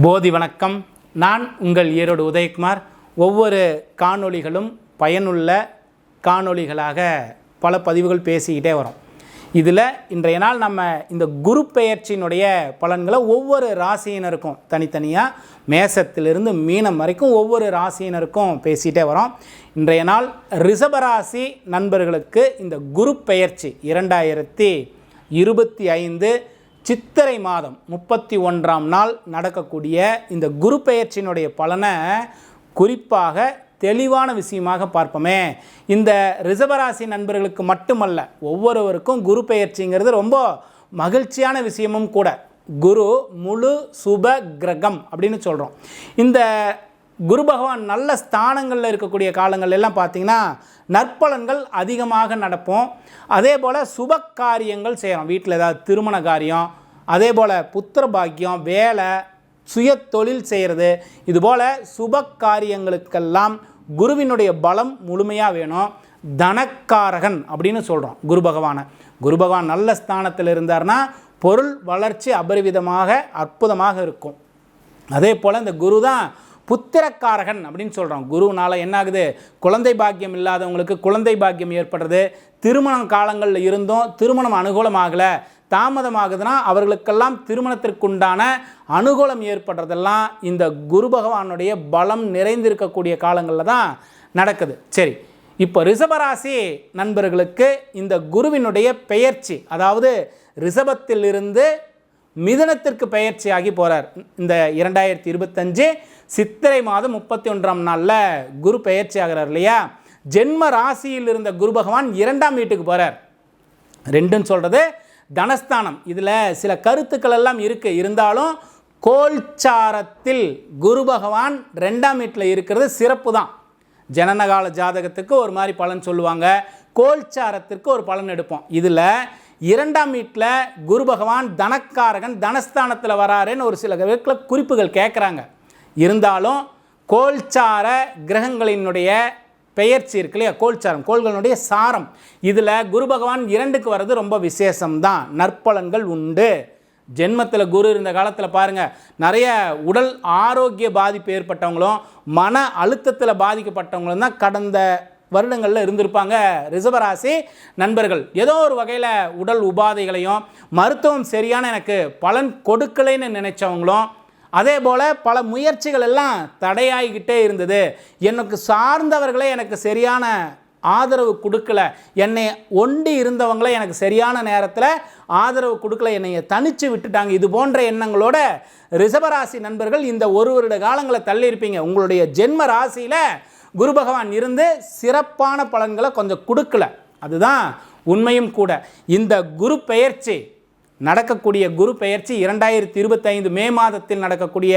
போதி வணக்கம். நான் உங்கள் ஈரோடு உதயகுமார். ஒவ்வொரு காணொளிகளும் பயனுள்ள காணொளிகளாக பல பதிவுகள் பேசிக்கிட்டே வரோம். இதில் இன்றைய நாள் நம்ம இந்த குரு பெயர்ச்சியினுடைய பலன்களை ஒவ்வொரு ராசியினருக்கும் தனித்தனியாக மேசத்திலிருந்து மீனம் வரைக்கும் ஒவ்வொரு ராசியினருக்கும் பேசிகிட்டே வரோம். இன்றைய நாள் ரிஷபராசி நண்பர்களுக்கு இந்த குரு பெயர்ச்சி இரண்டாயிரத்தி இருபத்தி ஐந்து சித்திரை மாதம் முப்பத்தி ஒன்றாம் நாள் நடக்கக்கூடிய இந்த குரு பெயர்ச்சியினுடைய பலனை குறிப்பாக தெளிவான விஷயமாக பார்ப்போமே. இந்த ரிஷபராசி நண்பர்களுக்கு மட்டுமல்ல ஒவ்வொருவருக்கும் குரு பெயர்ச்சிங்கிறது ரொம்ப மகிழ்ச்சியான விஷயமும் கூட. குரு முழு சுப கிரகம் அப்படின்னு சொல்கிறோம் இந்த குரு பகவான் நல்ல ஸ்தானங்களில் இருக்கக்கூடிய காலங்கள் எல்லாம் பார்த்திங்கன்னா நற்பலன்கள் அதிகமாக நடப்போம். அதே போல் சுப காரியங்கள் செய்கிறோம் வீட்டில் ஏதாவது திருமண காரியம் அதே போல் புத்திர பாக்கியம் வேலை சுய தொழில் செய்கிறது இதுபோல் சுப காரியங்களுக்கெல்லாம் குருவினுடைய பலம் முழுமையாக வேணும். தனக்காரகன் அப்படின்னு சொல்கிறோம் குரு பகவானை. குரு பகவான் நல்ல ஸ்தானத்தில் இருந்தார்னா பொருள் வளர்ச்சி அபரிவிதமாக அற்புதமாக இருக்கும். அதே போல் இந்த குரு தான் புத்திரக்காரகன் அப்படின்னு சொல்கிறோம் குருவினால் என்ன ஆகுது குழந்தை பாக்கியம் இல்லாதவங்களுக்கு குழந்தை பாக்கியம் ஏற்படுறது. திருமணம் காலங்களில் இருந்தும் திருமணம் அனுகூலமாகலை. தாமதமாகுதுன்னா அவர்களுக்கெல்லாம் திருமணத்திற்குண்டான அனுகூலம் ஏற்படுறதெல்லாம் இந்த குரு பகவானுடைய பலம் நிறைந்திருக்கக்கூடிய காலங்களில் தான் நடக்குது. சரி இப்போ ரிஷபராசி நண்பர்களுக்கு இந்த குருவினுடைய பெயர்ச்சி அதாவது ரிஷபத்திலிருந்து மிதனத்திற்கு பெயர்ச்சியாகி போகிறார் இந்த இரண்டாயிரத்தி இருபத்தஞ்சு சித்திரை மாதம் முப்பத்தி ஒன்றாம் நாளில் குரு பெயர்ச்சி ஆகிறார் இல்லையா? ஜென்ம ராசியில் இருந்த குரு பகவான் இரண்டாம் வீட்டுக்கு போகிறார் ரெண்டுன்னு சொல்கிறது தனஸ்தானம். இதில் சில கருத்துக்கள் எல்லாம் இருக்குது இருந்தாலும் கோல்சாரத்தில் குரு பகவான் ரெண்டாம் வீட்டில் இருக்கிறது சிறப்பு தான் ஜனனகால ஜாதகத்துக்கு ஒரு மாதிரி பலன் சொல்லுவாங்க. கோல்சாரத்திற்கு ஒரு பலன் எடுப்போம். இதில் இரண்டாம் வீட்டில் குரு பகவான் தனக்காரகன் தனஸ்தானத்தில் வராருன்னு ஒரு சில வீட்டில் குறிப்புகள் கேட்குறாங்க. இருந்தாலும் கோல்சார கிரகங்களினுடைய பெயர்ச்சி இருக்கு இல்லையா? கோல்சாரம் கோள்களுடைய சாரம். இதில் குரு பகவான் இரண்டுக்கு வர்றது ரொம்ப விசேஷம்தான். நற்பலன்கள் உண்டு. ஜென்மத்தில் குரு இருந்த காலத்தில் பாருங்கள் நிறைய உடல் ஆரோக்கிய பாதிப்பு ஏற்பட்டவங்களும் மன அழுத்தத்தில் பாதிக்கப்பட்டவங்களும் தான் கடந்த வருடங்களில் இருந்திருப்பாங்க. ரிசவராசி நண்பர்கள் ஏதோ ஒரு வகையில் உடல் உபாதைகளையும் மருத்துவம் சரியான எனக்கு பலன் கொடுக்கலைன்னு நினச்சவங்களும் அதே போல் பல முயற்சிகள் எல்லாம் தடையாகிக்கிட்டே இருந்தது. எனக்கு சார்ந்தவர்களே எனக்கு சரியான ஆதரவு கொடுக்கல. என்னை ஒண்டி இருந்தவங்களே எனக்கு சரியான நேரத்தில் ஆதரவு கொடுக்கல. என்னை தனித்து விட்டுட்டாங்க. இது போன்ற எண்ணங்களோட ரிஷபராசி நண்பர்கள் இந்த ஒரு வருட காலங்களை தள்ளியிருப்பீங்க. உங்களுடைய ஜென்ம ராசியில் குரு பகவான் இருந்து சிறப்பான பலன்களை கொஞ்சம் கொடுக்கல. அதுதான் உண்மையும் கூட. இந்த குரு பெயர்ச்சி நடக்கக்கூடிய குரு பெயர்ச்சி இரண்டாயிரத்தி இருபத்தைந்து மே மாதத்தில் நடக்கக்கூடிய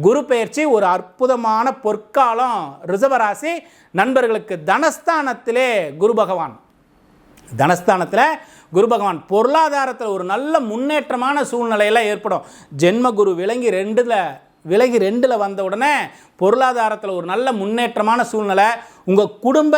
குரு பெயர்ச்சி ஒரு அற்புதமான பொற்காலம் ரிசவராசி நண்பர்களுக்கு தனஸ்தானத்திலே குரு பகவான். தனஸ்தானத்தில் குரு பகவான் பொருளாதாரத்தில் ஒரு நல்ல முன்னேற்றமான சூழ்நிலையெல்லாம் ஏற்படும். ஜென்ம குரு விளங்கி ரெண்டில் விலகி ரெண்டில் வந்த உடனே பொருளாதாரத்தில் ஒரு நல்ல முன்னேற்றமான சூழ்நிலை உங்கள் குடும்ப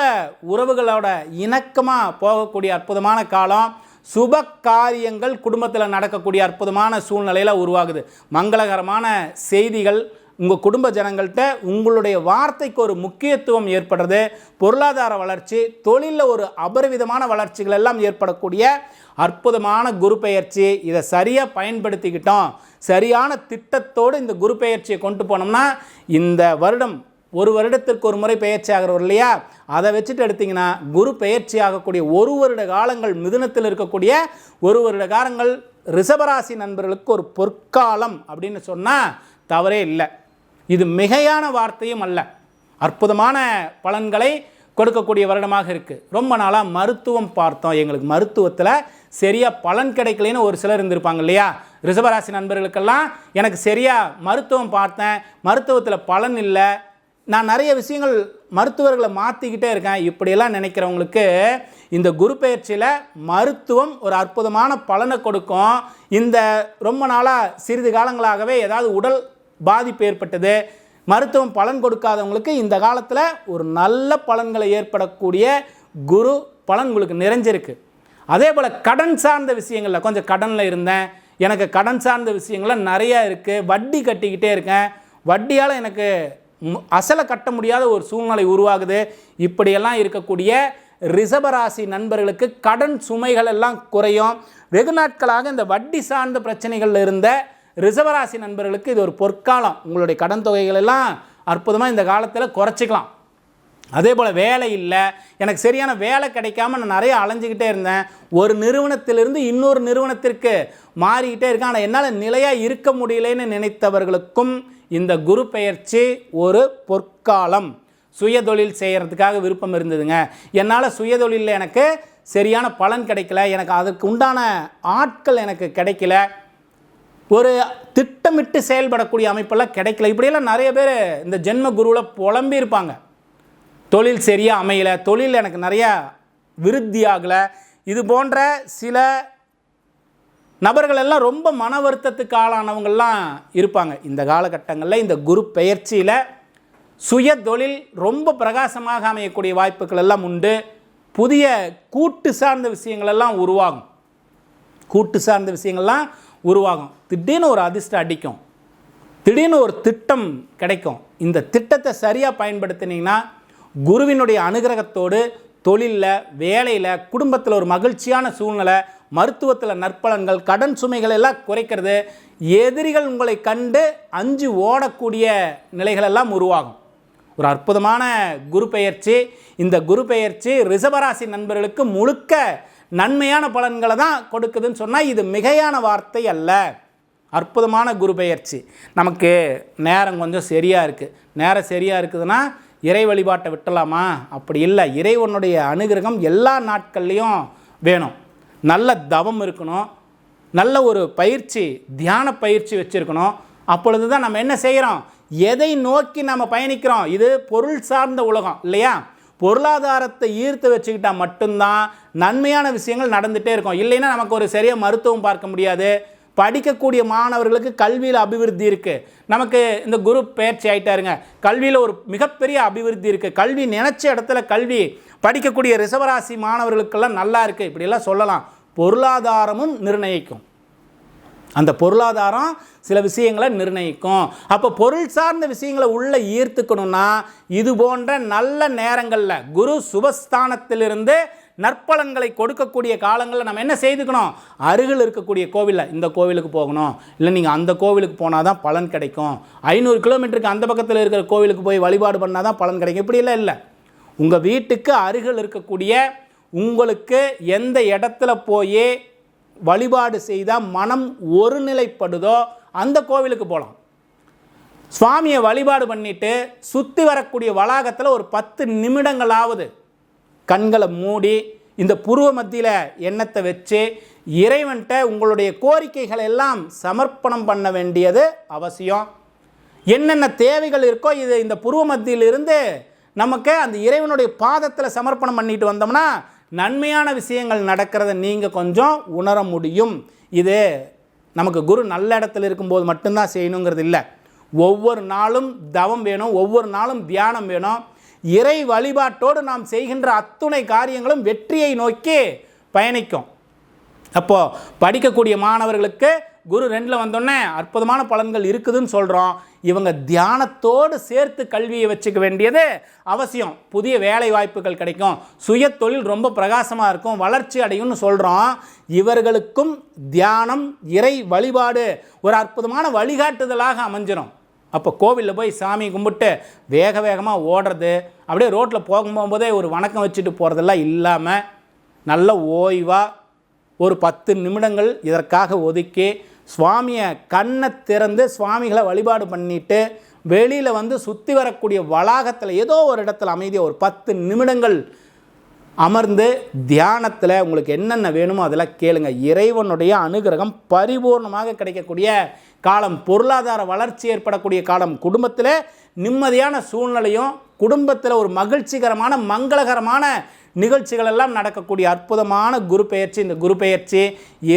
உறவுகளோட இணக்கமாக போகக்கூடிய அற்புதமான காலம் சுப காரியங்கள் குடும்பத்தில் நடக்கக்கூடிய அற்புதமான சூழ்நிலையில் உருவாகுது. மங்களகரமான செய்திகள் உங்கள் குடும்ப ஜனங்கள்கிட்ட உங்களுடைய வார்த்தைக்கு ஒரு முக்கியத்துவம் ஏற்படுறது பொருளாதார வளர்ச்சி தொழிலில் ஒரு அபரிவிதமான வளர்ச்சிகள் எல்லாம் ஏற்படக்கூடிய அற்புதமான குரு பெயர்ச்சி. இதை சரியாக பயன்படுத்திக்கிட்டோம். சரியான திட்டத்தோடு இந்த குரு பெயர்ச்சியை கொண்டு போனோம்னா இந்த வருடம் ஒரு வருடத்திற்கு ஒரு முறை பெயர்ச்சி ஆகிறவர் இல்லையா? அதை வச்சுட்டு எடுத்திங்கன்னா குரு பெயர்ச்சி ஆகக்கூடிய ஒரு வருட காலங்கள் மிதுனத்தில் இருக்கக்கூடிய ஒரு வருட காலங்கள் ரிஷபராசி நண்பர்களுக்கு ஒரு பொற்காலம் அப்படின்னு சொன்னால் தவறே இல்லை. இது மிகையான வார்த்தையும் அல்ல. அற்புதமான பலன்களை கொடுக்கக்கூடிய வருடமாக இருக்குது ரொம்ப நாளாக மருத்துவம் பார்த்தோம் எங்களுக்கு. மருத்துவத்தில் சரியாக பலன் கிடைக்கலன்னு ஒரு சிலர் இருந்திருப்பாங்க இல்லையா? ரிஷபராசி நண்பர்களுக்கெல்லாம் எனக்கு சரியாக மருத்துவம் பார்த்தேன். மருத்துவத்தில் பலன் இல்லை. நான் நிறைய விஷயங்கள் மருத்துவர்களை மாற்றிக்கிட்டே இருக்கேன். இப்படியெல்லாம் நினைக்கிறவங்களுக்கு இந்த குரு பயிற்சியில் மருத்துவம் ஒரு அற்புதமான பலனை கொடுக்கும். இந்த ரொம்ப நாளாக சிறிது காலங்களாகவே ஏதாவது உடல் பாதிப்பு ஏற்பட்டது. மருத்துவம் பலன் கொடுக்காதவங்களுக்கு இந்த காலத்தில் ஒரு நல்ல பலன்களை ஏற்படக்கூடிய குரு பலன் உங்களுக்கு நிறைஞ்சிருக்கு. அதே போல் கடன் சார்ந்த விஷயங்களில் கொஞ்சம் கடனில் இருந்தேன். எனக்கு கடன் சார்ந்த விஷயங்கள்லாம் நிறையா இருக்குது வட்டி கட்டிக்கிட்டே இருக்கேன். வட்டியால் எனக்கு அசலை கட்ட முடியாத ஒரு சூழ்நிலை உருவாகுது. இப்படியெல்லாம் இருக்கக்கூடிய ரிசபராசி நண்பர்களுக்கு கடன் சுமைகள் எல்லாம் குறையும். வெகு நாட்களாக இந்த வட்டி சார்ந்த பிரச்சனைகளில் இருந்த ரிசவராசி நண்பர்களுக்கு இது ஒரு பொற்காலம். உங்களுடைய கடன் தொகைகள் எல்லாம் அற்புதமாக இந்த காலத்தில் குறைச்சிக்கலாம். அதே போல் வேலை இல்லை. எனக்கு சரியான வேலை கிடைக்காம நான் நிறைய அலைஞ்சிக்கிட்டே இருந்தேன். ஒரு நிறுவனத்திலிருந்து இன்னொரு நிறுவனத்திற்கு மாறிக்கிட்டே இருக்கேன். ஆனால் என்னால் நிலையாக இருக்க முடியலன்னு நினைத்தவர்களுக்கும் இந்த குரு பெயர்ச்சி ஒரு பொற்காலம். சுயதொழில் செய்கிறதுக்காக விருப்பம் இருந்ததுங்க. என்னால் சுயதொழிலில் எனக்கு சரியான பலன் கிடைக்கல. எனக்கு அதற்கு உண்டான ஆட்கள் எனக்கு கிடைக்கல. ஒரு திட்டமிட்டு செயல்படக்கூடிய அமைப்பெல்லாம் கிடைக்கல. இப்படியெல்லாம் நிறைய பேர் இந்த ஜென்ம குருவில் புலம்பி இருப்பாங்க. தொழில் சரியாக அமையலை தொழில் எனக்கு நிறையா விருத்தி ஆகலை இது போன்ற சில நபர்கள் எல்லாம் ரொம்ப மன வருத்தத்துக்கு ஆளானவங்கள்லாம் இருப்பாங்க. இந்த காலகட்டங்களில் இந்த குரு பெயர்ச்சியில் சுய தொழில் ரொம்ப பிரகாசமாக அமையக்கூடிய வாய்ப்புகள் எல்லாம் உண்டு. புதிய கூட்டு சார்ந்த விஷயங்களெல்லாம் உருவாகும். கூட்டு சார்ந்த விஷயங்கள்லாம் உருவாகும். திடீர்னு ஒரு அதிர்ஷ்டம் அடிக்கும். திடீர்னு ஒரு திட்டம் கிடைக்கும். இந்த திட்டத்தை சரியாக பயன்படுத்தினீங்கன்னா குருவினுடைய அனுகிரகத்தோடு தொழிலில் வேலையில் குடும்பத்தில் ஒரு மகிழ்ச்சியான சூழ்நிலை மருத்துவத்தில் நற்பலன்கள் கடன் சுமைகள் எல்லாம் குறைக்கிறது. எதிரிகள் உங்களை கண்டு அஞ்சு ஓடக்கூடிய நிலைகளெல்லாம் உருவாகும். ஒரு அற்புதமான குரு பெயர்ச்சி. இந்த குரு பெயர்ச்சி ரிஷபராசி நண்பர்களுக்கு முழுக்க நன்மையான பலன்களை தான் கொடுக்குதுன்னு சொன்னால் இது மிகையான வார்த்தை அல்ல. அற்புதமான குரு பெயர்ச்சி நமக்கு நேரம் கொஞ்சம் சரியாக இருக்குது நேரம் சரியாக இருக்குதுன்னா இறை வழிபாட்டை விட்டலாமா? அப்படி இல்லை. இறைவனுடைய அனுகிரகம் எல்லா நாட்கள்லேயும் வேணும். நல்ல தவம் இருக்கணும். நல்ல ஒரு பயிற்சி தியான பயிற்சி வச்சுருக்கணும். அப்பொழுது தான் நம்ம என்ன செய்கிறோம்? எதை நோக்கி நம்ம பயணிக்கிறோம்? இது பொருள் சார்ந்த உலகம் இல்லையா? பொருளாதாரத்தை ஈர்த்து வச்சுக்கிட்டால் மட்டும்தான் நன்மையான விஷயங்கள் நடந்துகிட்டே இருக்கும். இல்லைன்னா நமக்கு ஒரு சரியாக மருத்துவம் பார்க்க முடியாது. படிக்கக்கூடிய மாணவர்களுக்கு கல்வியில் அபிவிருத்தி இருக்குது நமக்கு இந்த குரு பயிற்சி ஆயிட்டாருங்க. கல்வியில் ஒரு மிகப்பெரிய அபிவிருத்தி இருக்குது கல்வி நினச்ச இடத்துல கல்வி படிக்கக்கூடிய ரிசவராசி மாணவர்களுக்கெல்லாம் நல்லா இருக்குது இப்படியெல்லாம் சொல்லலாம். பொருளாதாரமும் நிர்ணயிக்கும். அந்த பொருளாதாரம் சில விஷயங்களை நிர்ணயிக்கும். அப்போ பொருள் சார்ந்த விஷயங்களை உள்ளே ஈர்த்துக்கணும்னா இது போன்ற நல்ல நேரங்களில் குரு சுபஸ்தானத்திலிருந்து நற்பலன்களை கொடுக்கக்கூடிய காலங்களில் நம்ம என்ன செய்துக்கணும்? அருகில் இருக்கக்கூடிய கோவிலில் இந்த கோவிலுக்கு போகணும். இல்லை நீங்கள் அந்த கோவிலுக்கு போனால் தான் பலன் கிடைக்கும். ஐநூறு கிலோமீட்டருக்கு அந்த பக்கத்தில் இருக்கிற கோவிலுக்கு போய் வழிபாடு பண்ணால் தான் பலன் கிடைக்கும். இப்படியெல்லாம் இல்லை. உங்கள் வீட்டுக்கு அருகில் இருக்கக்கூடிய உங்களுக்கு எந்த இடத்துல போய் வழிபாடு செய்தால் மனம் ஒருநிலைப்படுதோ அந்த கோவிலுக்கு போகலாம் சுவாமியை வழிபாடு பண்ணிட்டு சுற்றி வரக்கூடிய வளாகத்தில் ஒரு பத்து நிமிடங்களாவது கண்களை மூடி இந்த புருவ மத்தியில் எண்ணத்தை வச்சு இறைவன்கிட்ட உங்களுடைய கோரிக்கைகளை எல்லாம் சமர்ப்பணம் பண்ண வேண்டியது அவசியம். என்னென்ன தேவைகள் இருக்கோ இது இந்த புருவ மத்தியிலிருந்து நமக்கு அந்த இறைவனுடைய பாதத்தில் சமர்ப்பணம் பண்ணிட்டு வந்தோம்னா நன்மையான விஷயங்கள் நடக்கிறத நீங்கள் கொஞ்சம் உணர முடியும். இது நமக்கு குரு நல்ல இடத்துல இருக்கும்போது மட்டும்தான் செய்யணுங்கிறது இல்லை. ஒவ்வொரு நாளும் தவம் வேணும் ஒவ்வொரு நாளும் தியானம் வேணும். இறை வழிபாட்டோடு நாம் செய்கின்ற அத்துணை காரியங்களும் வெற்றியை நோக்கி பயணிக்கும். அப்போது படிக்கக்கூடிய மாணவர்களுக்கு குரு ரெண்டில் வந்தோடனே அற்புதமான பலன்கள் இருக்குதுன்னு சொல்கிறோம் இவங்க தியானத்தோடு சேர்த்து கல்வியை வச்சுக்க வேண்டியது அவசியம். புதிய வேலை வாய்ப்புகள் கிடைக்கும். சுய தொழில் ரொம்ப பிரகாசமாக இருக்கும். வளர்ச்சி அடையும்னு சொல்கிறோம் இவர்களுக்கும் தியானம் இறை வழிபாடு ஒரு அற்புதமான வழிகாட்டுதலாக அமைஞ்சிடும் அப்போ கோவிலில் போய் சாமி கும்பிட்டு வேக வேகமாக ஓடுறது அப்படியே ரோட்டில் போகும்போதே ஒரு வணக்கம் வச்சுட்டு போகிறதெல்லாம் இல்லாமல் நல்ல ஓய்வாக ஒரு பத்து நிமிடங்கள் இதற்காக ஒதுக்கி சுவாமியை கண்ணை திறந்து சுவாமிகளை வழிபாடு பண்ணிட்டு வெளியில் வந்து சுற்றி வரக்கூடிய வளாகத்தில் ஏதோ ஒரு இடத்துல அமைதியாக ஒரு பத்து நிமிடங்கள் அமர்ந்து தியானத்தில் உங்களுக்கு என்னென்ன வேணுமோ அதெல்லாம் கேளுங்க. இறைவனுடைய அனுகிரகம் பரிபூர்ணமாக கிடைக்கக்கூடிய காலம் பொருளாதார வளர்ச்சி ஏற்படக்கூடிய காலம். குடும்பத்தில் நிம்மதியான சூழ்நிலையும் குடும்பத்தில் ஒரு மகிழ்ச்சிகரமான மங்களகரமான நிகழ்ச்சிகள் எல்லாம் நடக்கக்கூடிய அற்புதமான குரு பெயர்ச்சி. இந்த குரு பெயர்ச்சி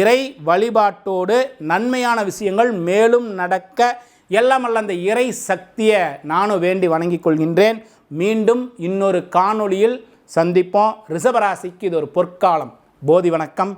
இறை வழிபாட்டோடு நன்மையான விஷயங்கள் மேலும் நடக்க எல்லாம் அல்ல அந்த இறை சக்தியை நானும் வேண்டி வணங்கிக் கொள்கின்றேன். மீண்டும் இன்னொரு காணொளியில் சந்திப்போம். ரிஷபராசிக்கு இது ஒரு பொற்காலம். போதி வணக்கம்.